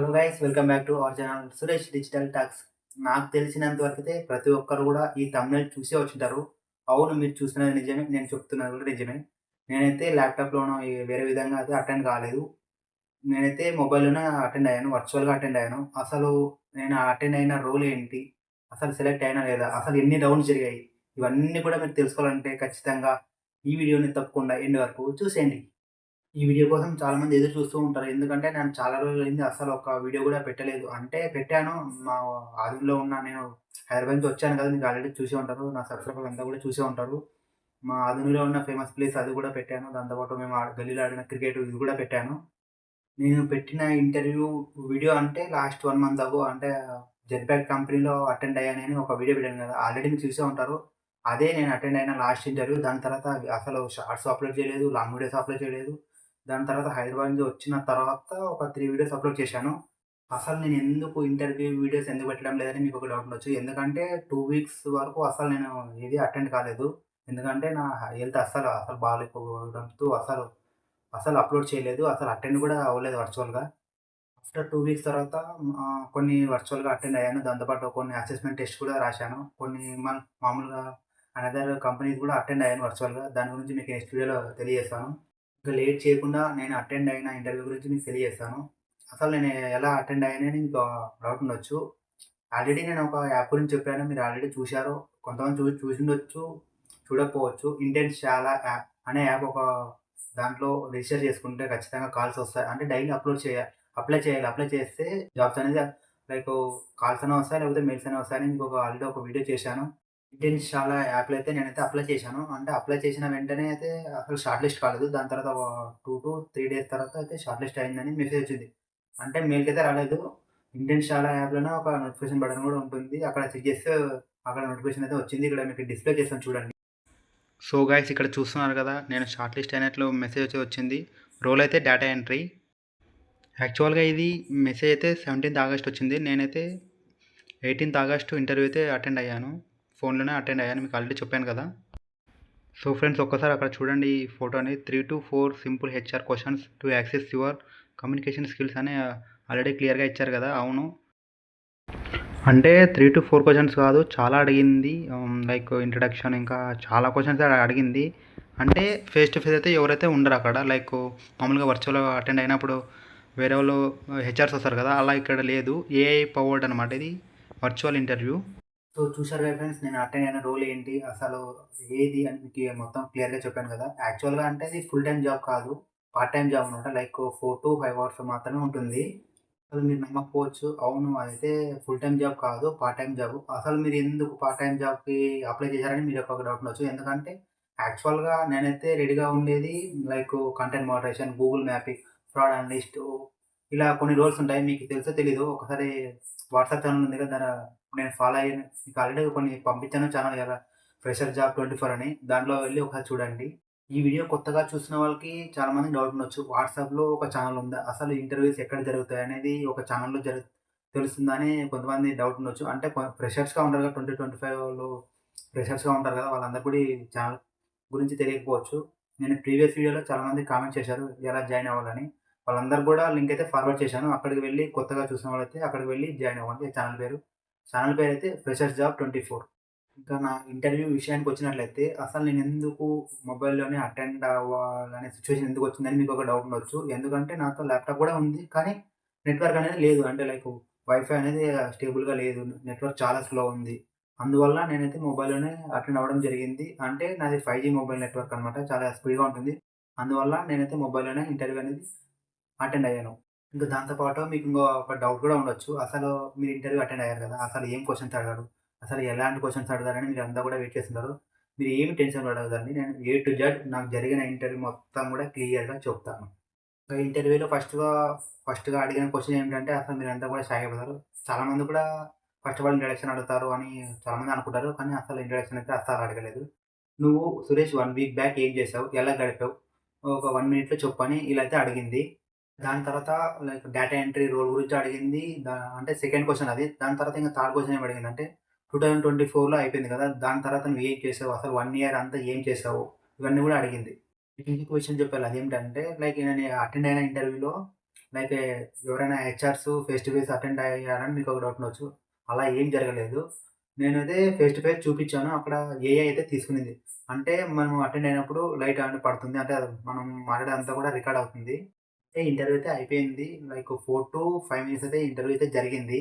Hello guys welcome back to our channel Suresh digital talks నాకు తెలిసినంత వరకు అయితే ప్రతి ఒక్కరు కూడా ఈ తమిళ చూసే వచ్చింటారు. అవును మీరు చూస్తున్నది నిజమే నేను చెప్తున్నది కూడా నిజమే. నేనైతే ల్యాప్టాప్లోనూ వేరే విధంగా అయితే అటెండ్ కాలేదు. నేనైతే మొబైల్లోనే అటెండ్ అయ్యాను వర్చువల్గా అటెండ్ అయ్యాను. అసలు నేను అటెండ్ అయిన రోల్ ఏంటి? అసలు సెలెక్ట్ అయినా లేదా? అసలు ఎన్ని రౌండ్స్ జరిగాయి? ఇవన్నీ కూడా మీరు తెలుసుకోవాలంటే ఖచ్చితంగా ఈ వీడియోని తప్పకుండా ఎండ్ వరకు చూసేయండి. ఈ వీడియో కోసం చాలా మంది ఎదురు చూస్తూ ఉంటారు. ఎందుకంటే నేను చాలా రోజులు అయింది అసలు ఒక వీడియో కూడా పెట్టలేదు. అంటే పెట్టాను. మా ఆదిలో ఉన్న నేను హైదరాబాద్ నుంచి వచ్చాను కదా మీకు ఆల్రెడీ చూసే ఉంటారు. నా సబ్స్క్రైబర్ అంతా కూడా చూసే ఉంటారు. మా ఆధునిలో ఉన్న ఫేమస్ ప్లేస్ అది కూడా పెట్టాను. దాంతోపాటు మేము ఆ గల్లీలో ఆడిన క్రికెట్ ఇది కూడా పెట్టాను. నేను పెట్టిన ఇంటర్వ్యూ వీడియో అంటే లాస్ట్ వన్ మంత్ అగో అంటే జెడ్బ్యాక్ కంపెనీలో అటెండ్ అయ్యానని ఒక వీడియో పెట్టాను కదా. ఆల్రెడీ మీరు చూసే ఉంటారు. అదే నేను అటెండ్ అయిన లాస్ట్ ఇంటర్వ్యూ దాని తర్వాత అసలు షార్ట్స్ అప్లోడ్ చేయలేదు లాంగ్ వీడియోస్ అప్లోడ్ చేయలేదు. దాని తర్వాత హైదరాబాద్ నుంచి వచ్చిన తర్వాత ఒక త్రీ వీడియోస్ అప్లోడ్ చేశాను. అసలు నేను ఎందుకు ఇంటర్వ్యూ వీడియోస్ ఎందుకు పెట్టడం లేదని మీకు ఒక డౌట్ ఉండొచ్చు. ఎందుకంటే టూ వీక్స్ వరకు అసలు నేను ఏది అటెండ్ కాలేదు. ఎందుకంటే నా హెల్త్ అస్సలు అసలు బాగాలేకపోవడంతో అసలు అసలు అప్లోడ్ చేయలేదు. అసలు అటెండ్ కూడా అవ్వలేదు వర్చువల్గా. ఆఫ్టర్ టూ వీక్స్ తర్వాత కొన్ని వర్చువల్గా అటెండ్ అయ్యాను. దాంతోపాటు కొన్ని అసెస్మెంట్ టెస్ట్ కూడా రాశాను. కొన్ని మన మామూలుగా అనదర్ కంపెనీస్ కూడా అటెండ్ అయ్యాను వర్చువల్గా. దాని గురించి మీకు నెక్స్ట్ వీడియోలో తెలియజేస్తాను. ఇంకా లేట్ చేయకుండా నేను అటెండ్ అయిన ఇంటర్వ్యూ గురించి మీకు తెలియజేస్తాను. అసలు నేను ఎలా అటెండ్ అయ్యానని మీకు డౌట్ ఉండొచ్చు. ఆల్రెడీ నేను ఒక యాప్ గురించి చెప్పాను. మీరు ఆల్రెడీ చూశారు. కొంతమంది చూ చూసిండొచ్చు చూడకపోవచ్చు. ఇంటెన్స్ చాలా యాప్ అనే యాప్ ఒక దాంట్లో రిజిస్టర్ చేసుకుంటే ఖచ్చితంగా కాల్స్ వస్తాయి. అంటే డైలీ అప్లోడ్ చేయాలి అప్లై చేయాలి. అప్లై చేస్తే జాబ్స్ అనేది లైక్ కాల్స్ అయినా వస్తాయి లేకపోతే మెయిల్స్ అయినా వస్తాయని మీకు ఒక ఆల్రెడీ ఒక వీడియో చేశాను. ఇండియన్ చాలా యాప్లు అయితే నేనైతే అప్లై చేశాను. అంటే అప్లై చేసిన వెంటనే అయితే అసలు షార్ట్ లిస్ట్ కాలేదు. దాని తర్వాత టూ టు త్రీ డేస్ తర్వాత అయితే షార్ట్ లిస్ట్ అయిందని మెసేజ్ వచ్చింది. అంటే మెయిల్కి అయితే రాలేదు. ఇండియన్ చాలా యాప్లోనే ఒక నోటిఫికేషన్ బటన్ కూడా ఉంటుంది. అక్కడ చెక్ చేస్తే అక్కడ నోటిఫికేషన్ అయితే వచ్చింది. ఇక్కడ మీకు డిస్ప్లే చేస్తాను చూడండి. సో గాయస్ ఇక్కడ చూస్తున్నారు కదా నేను షార్ట్ లిస్ట్ అయినట్లు మెసేజ్ వచ్చి వచ్చింది. రోల్ అయితే డేటా ఎంట్రీ యాక్చువల్గా ఇది మెసేజ్ అయితే సెవెంటీన్త్ ఆగస్ట్ వచ్చింది. నేనైతే ఎయిటీన్త్ ఆగస్టు ఇంటర్వ్యూ అయితే అటెండ్ అయ్యాను. ఫోన్లోనే అటెండ్ అయ్యాను మీకు ఆల్రెడీ చెప్పాను కదా. సో ఫ్రెండ్స్ ఒక్కసారి అక్కడ చూడండి ఈ ఫోటోని three to four simple HR questions to access your communication skills అని ఆల్రెడీ క్లియర్గా ఇచ్చారు కదా అవును. అంటే త్రీ టు ఫోర్ క్వశ్చన్స్ కాదు చాలా అడిగింది. లైక్ ఇంట్రడక్షన్ ఇంకా చాలా క్వశ్చన్స్ అడిగింది. అంటే ఫేస్ టు ఫేస్ అయితే ఎవరైతే ఉండరు అక్కడ లైక్ మామూలుగా వర్చువల్ అటెండ్ అయినప్పుడు వేరే వాళ్ళు హెచ్ఆర్స్ వస్తారు కదా అలా ఇక్కడ లేదు. ఏఐ పవర్డ్ అనమాట ఇది వర్చువల్ ఇంటర్వ్యూ. సో చూసారు కదా ఫ్రెండ్స్ నేను అటెండ్ అయిన రోల్ ఏంటి అసలు ఏది అని మీకు మొత్తం క్లియర్గా చెప్పాను కదా. యాక్చువల్గా అంటే ఇది ఫుల్ టైం జాబ్ కాదు పార్ట్ టైం జాబ్ అనమాట like four to five hours మాత్రమే ఉంటుంది. అసలు మీరు నమ్మకపోవచ్చు. అవును అదైతే ఫుల్ టైం జాబ్ కాదు పార్ట్ టైం జాబ్. అసలు మీరు ఎందుకు పార్ట్ టైం జాబ్కి అప్లై చేశారని మీరు ఒక డౌట్ ఉండొచ్చు. ఎందుకంటే యాక్చువల్గా నేనైతే రెడీగా ఉండేది like content moderation Google mapping fraud analyst ఇలా కొన్ని రోల్స్ ఉంటాయి మీకు తెలుసో తెలీదు ఒకసారి వాట్సాప్ ఛానల్ ఉంది కదా దాని నేను ఫాలో అయ్యాను. మీకు ఆల్రెడీ కొన్ని పంపించాను ఛానల్ కదా ఫ్రెషర్ జాబ్ ట్వంటీ ఫోర్ అని. దాంట్లో వెళ్ళి ఒకసారి చూడండి. ఈ వీడియో కొత్తగా చూసిన వాళ్ళకి చాలా మంది డౌట్ ఉండొచ్చు. వాట్సాప్లో ఒక ఛానల్ ఉందా? అసలు ఇంటర్వ్యూస్ ఎక్కడ జరుగుతాయి అనేది ఒక ఛానల్లో జరుగు తెలుస్తుందని కొంతమంది డౌట్ ఉండొచ్చు. అంటే ఫ్రెషర్స్గా ఉంటారు కదా ట్వంటీ ట్వంటీ ఫైవ్లో ఫ్రెషర్స్గా ఉంటారు కదా వాళ్ళందరూ కూడా ఛానల్ గురించి తెలియకపోవచ్చు. నేను ప్రీవియస్ వీడియోలో చాలా మంది కామెంట్ చేశారు ఎలా జాయిన్ అవ్వాలని. వాళ్ళందరూ కూడా లింక్ అయితే ఫార్వర్డ్ చేశాను. అక్కడికి వెళ్ళి కొత్తగా చూసిన వాళ్ళైతే అక్కడికి వెళ్ళి జాయిన్ అవ్వండి. ఛానల్ పేరు. ఛానల్ పేరు అయితే ఫ్రెషర్స్ జాబ్ ట్వంటీ ఫోర్ ఇంకా నా ఇంటర్వ్యూ విషయానికి వచ్చినట్లయితే అసలు నేను ఎందుకు మొబైల్లోనే అటెండ్ అవ్వాలనే సిచ్యువేషన్ ఎందుకు వచ్చిందని మీకు ఒక డౌట్ ఉండొచ్చు. ఎందుకంటే నాతో ల్యాప్టాప్ కూడా ఉంది. కానీ నెట్వర్క్ అనేది లేదు. అంటే లైక్ వైఫై అనేది స్టేబుల్గా లేదు. నెట్వర్క్ చాలా స్లో ఉంది. అందువల్ల నేనైతే మొబైల్లోనే అటెండ్ అవ్వడం జరిగింది. అంటే నాది ఫైవ్ జీ మొబైల్ నెట్వర్క్ అనమాట చాలా స్పీడ్గా ఉంటుంది. అందువల్ల నేనైతే మొబైల్లోనే ఇంటర్వ్యూ అనేది అటెండ్ అయ్యాను. ఇంకా దాంతోపాటు మీకు ఇంకో ఒక డౌట్ కూడా ఉండొచ్చు. అసలు మీరు ఇంటర్వ్యూ అటెండ్ అయ్యారు కదా అసలు ఏం క్వశ్చన్స్ అడగారు? అసలు ఎలాంటి క్వశ్చన్స్ అడగారని మీరు అంతా కూడా వెయిట్ చేస్తున్నారు. మీరు ఏమి టెన్షన్ పడగదండి నేను ఏ టు జెడ్ నాకు జరిగిన ఇంటర్వ్యూ మొత్తం కూడా క్లియర్గా చెప్తాను. ఇంటర్వ్యూలో ఫస్ట్గా ఫస్ట్గా అడిగిన క్వశ్చన్ ఏంటంటే అసలు మీరు అంతా కూడా షాక్ అయిపోతారు చాలామంది కూడా ఫస్ట్ వాళ్ళు ఇంట్రడక్షన్ అడుగుతారు అని చాలామంది అనుకుంటారు. కానీ అసలు ఇంట్రడక్షన్ అయితే అస్సలు అడగలేదు. నువ్వు సురేష్ వన్ వీక్ బ్యాక్ ఏం చేసావు? ఎలా గడిపావు? ఒక వన్ మినిట్లో చెప్పని ఇలా అయితే అడిగింది. దాని తర్వాత లైక్ డేటా ఎంట్రీ రోల్ గురించి అడిగింది. అంటే సెకండ్ క్వశ్చన్ అది. దాని తర్వాత ఇంకా థర్డ్ క్వశ్చన్ ఏం అడిగింది అంటే టూ థౌజండ్ ట్వంటీ ఫోర్లో అయిపోయింది కదా దాని తర్వాత నువ్వు ఏం చేసావు? అసలు వన్ ఇయర్ అంతా ఏం చేసావు? ఇవన్నీ కూడా అడిగింది. ఇంకొక క్వశ్చన్ చెప్పాలి. అదేంటంటే లైక్ నేను అటెండ్ అయిన ఇంటర్వ్యూలో లైక్ ఎవరైనా HRs face to face attend అయ్యారని మీకు ఒక డౌట్ ఉండొచ్చు. అలా ఏం జరగలేదు. నేనైతే ఫేస్ టు ఫేస్ చూపించాను. అక్కడ ఏఐ అయితే తీసుకునింది అంటే మనం అటెండ్ అయినప్పుడు లైట్ అనేది పడుతుంది అంటే అది మనం మాట్లాడేదంతా కూడా రికార్డ్ అవుతుంది. అయితే ఇంటర్వ్యూ అయితే అయిపోయింది. Like four to five minutes అయితే ఇంటర్వ్యూ అయితే జరిగింది.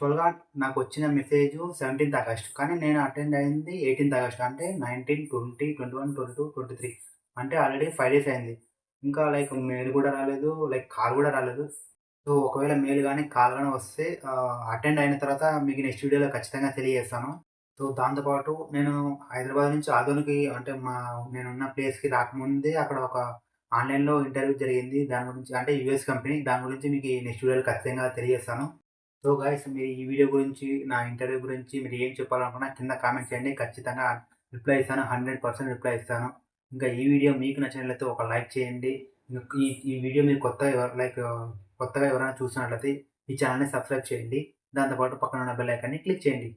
త్వరగా నాకు వచ్చిన మెసేజ్ సెవెంటీన్త్ ఆగస్ట్. కానీ నేను అటెండ్ అయింది ఎయిటీన్త్ ఆగస్ట్. అంటే nineteen twenty twenty one twenty two twenty three అంటే ఆల్రెడీ ఫైవ్ డేస్ అయింది. ఇంకా లైక్ మెయిల్ కూడా రాలేదు. లైక్ కాల్ కూడా రాలేదు. సో ఒకవేళ మెయిల్ కానీ కాల్ కానీ వస్తే అటెండ్ అయిన తర్వాత మీకు నెక్స్ట్ వీడియోలో ఖచ్చితంగా తెలియజేస్తాను. సో దాంతోపాటు నేను హైదరాబాద్ నుంచి ఆదోనికి అంటే మా నేనున్న ప్లేస్కి రాకముందే అక్కడ ఒక ఆన్లైన్లో ఇంటర్వ్యూ జరిగింది. దాని గురించి అంటే యూఎస్ కంపెనీ. దాని గురించి మీకు నెక్స్ట్ వీడియోలో ఖచ్చితంగా తెలియజేస్తాను. సో గాయస్ మీరు ఈ వీడియో గురించి నా ఇంటర్వ్యూ గురించి మీరు ఏం చెప్పాలనుకున్నా కింద కామెంట్ చేయండి. ఖచ్చితంగా రిప్లై ఇస్తాను. హండ్రెడ్ పర్సెంట్ రిప్లై ఇస్తాను. ఇంకా ఈ వీడియో మీకు నచ్చినట్లయితే ఒక లైక్ చేయండి. ఈ ఈ వీడియో మీరు కొత్త లైక్ కొత్తగా ఎవరైనా చూసినట్లయితే ఈ ఛానల్ని సబ్స్క్రైబ్ చేయండి. దాంతోపాటు పక్కన ఉన్న బెల్ ఐకాన్ని క్లిక్ చేయండి.